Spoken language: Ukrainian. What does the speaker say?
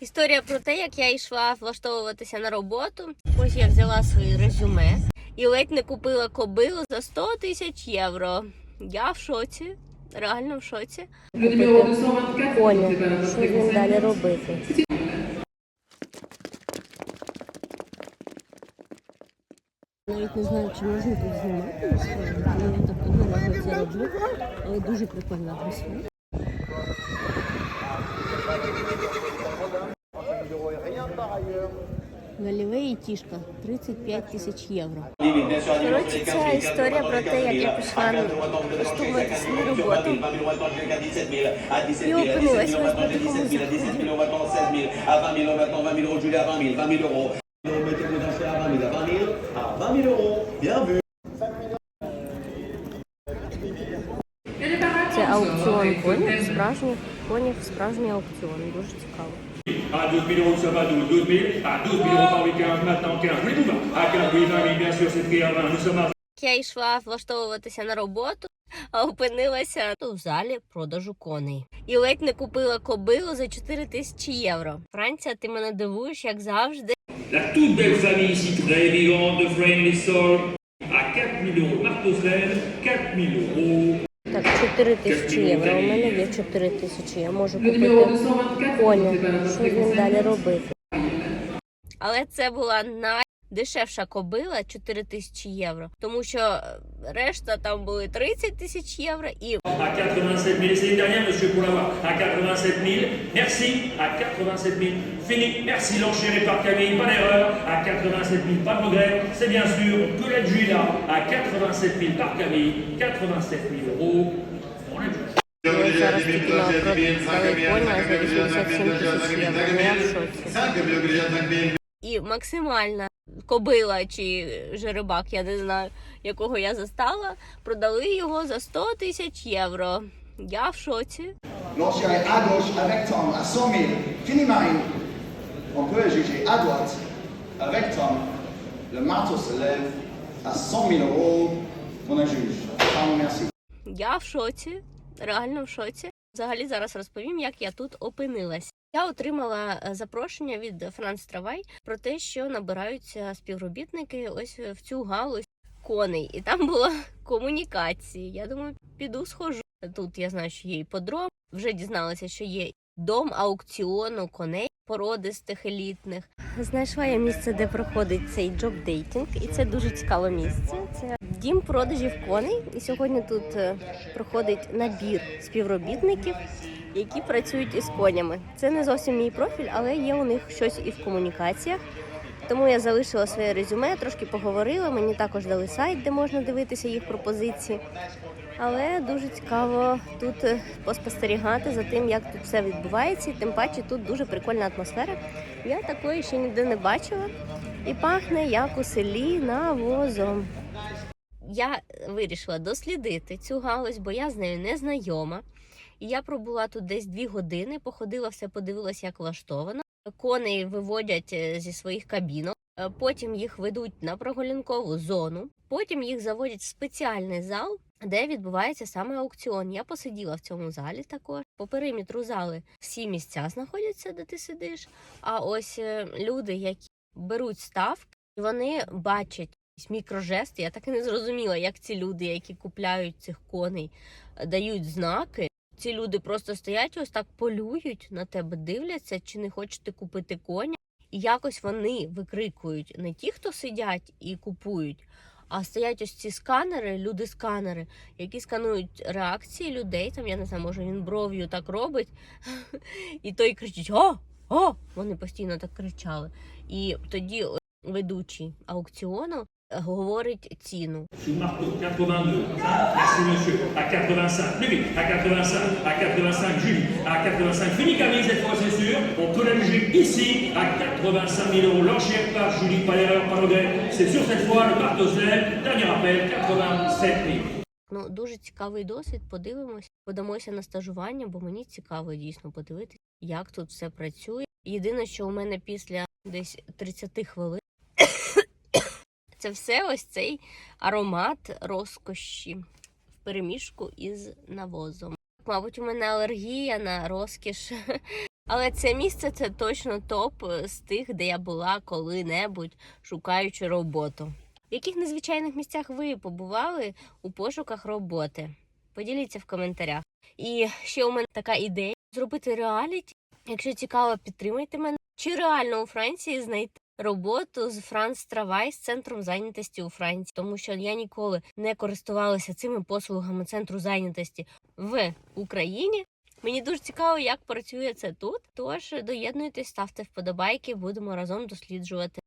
Історія про те, як я йшла влаштовуватися на роботу. Ось я взяла своє резюме і ледь не купила кобилу за 100 тисяч євро. Я в шоці, реально в шоці. Le numéro 224, Коня, c'est pas що ним далі робити? Навіть не знаю, чи можна тут знімати але дуже прикольна атмосфера. Галілей і тішка 35 тисяч євро. Коротше, це історія про те, як я пішла влаштовуватися на роботу і опинилася ось на такому заході. Це аукціон конів, справжніх конів, справжній аукціон. Дуже цікаво. À 12 000 euros, ça va 12, 12 000. À 12 000 euros par week 15, maintenant 15. Oui, tout va. À 15, oui, 20 000, bien sûr, c'est à 20. Nous sommes à Я йшла влаштовуватися на роботу, а опинилася в залі продажу коней. І ледь не купила кобилу за 4 тисячі євро. Франція, ти мене дивуєш, як завжди. La toute belle famille ici, très vivante, de Friendly Soul. À 4 000 euros. Marteau 4 000 euros. Так, 4 тисячі євро. У мене є 4 тисячі. Я можу купити 224, коня. Що він далі робити? Але це була найдешевша кобила 4 тисячі євро, тому що е, решта там були 30 тисяч євро і À 87 000. C'est une dernière, monsieur. À 87 000. Merci. À 87 000. Fini. Merci. L'enchéré par Camille. Pas d'erreur. À 87 000. Pas de regret. C'est bien sûr Colette Julia. À 87 000 par Camille. 87 000 euros. On est juste. ми зараз тільки на продали коня за 87 тисяч євро. Ну, Я в шоці. І максимальна кобила чи жеребак, я не знаю, якого я застала, продали його за 100 тисяч євро. Я в шоці. L'enchère à gauche avec Tom à 100 000. Fini Marine. On peut juger à droite avec Tom. Le marteau se lève à 100 000 euros. On a juge. Tom, merci. Я в шоці, реально в шоці. Взагалі зараз розповім, як я тут опинилась. Я отримала е, запрошення від Франц Травай про те, що набираються співробітники ось в цю галузь коней, і там була комунікація. Я думаю, піду схожу. Тут я знаю, що є іподром. Вже дізналася, що є дом аукціону коней породистих елітних. Знайшла я місце, де проходить цей джоб-дейтинг, і це дуже цікаве місце. Це дім продажів коней. І сьогодні тут е, проходить набір співробітників, які працюють із конями. Це не зовсім мій профіль, але є у них щось і в комунікаціях. Тому я залишила своє резюме, трошки поговорила. Мені також дали сайт, де можна дивитися їх пропозиції. Але дуже цікаво тут е, поспостерігати за тим, як тут все відбувається. Тим паче тут дуже прикольна атмосфера. Я такої ще ніде не бачила. І пахне як у селі навозом. Я вирішила дослідити цю галузь, бо я з нею не знайома. І я пробула тут десь дві години, походила все, подивилася, як влаштовано. Коней виводять е, зі своїх кабінок, е, потім їх ведуть на прогулянкову зону, потім їх заводять в спеціальний зал, де відбувається саме аукціон. Я посиділа в цьому залі також. По периметру зали всі місця знаходяться, де ти сидиш. А ось е, люди, які беруть ставки, вони бачать мікрожести. Я так і не зрозуміла, як ці люди, які купляють цих коней, дають знаки. Ці люди просто стоять, ось так полюють на тебе, дивляться, чи не хочеш ти купити коня. І якось вони викрикують не ті, хто сидять і купують, а стоять ось ці сканери, люди-сканери, які сканують реакції людей. Там я не знаю, може він бров'ю так робить, і той кричить: О! О! Вони постійно так кричали. І тоді ведучий аукціону говорить ціну. Sous marteau, 82. Ça, merci monsieur. À 85. Plus vite. À 85. À 85. Julie. À 85. Fini Camille cette fois, c'est sûr. On peut la juger ici. À 85 000 euros. L'enchère par Julie. Pas d'erreur, pas de regret. C'est sûr cette fois. Le marteau se lève. Dernier appel. 87 000. Ну, дуже цікавий досвід. Подивимось, подамося на стажування, бо мені цікаво дійсно подивитися, як тут все працює. Єдине, що у мене після десь 30 хвилин це все ось цей аромат розкоші в переміжку із навозом. Мабуть, у мене алергія на розкіш Але це місце це точно топ з тих, де я була коли-небудь шукаючи роботу. В яких незвичайних місцях ви побували у пошуках роботи? Поділіться в коментарях. І ще у мене така ідея зробити реаліті. Якщо цікаво, підтримайте мене. Чи реально у Франції знайти роботу з Франц Травай з центром зайнятості у Франції? Тому що я ніколи не користувалася цими послугами центру зайнятості в Україні. Мені дуже цікаво, як працює це тут. Тож доєднуйтесь, ставте вподобайки, будемо разом досліджувати.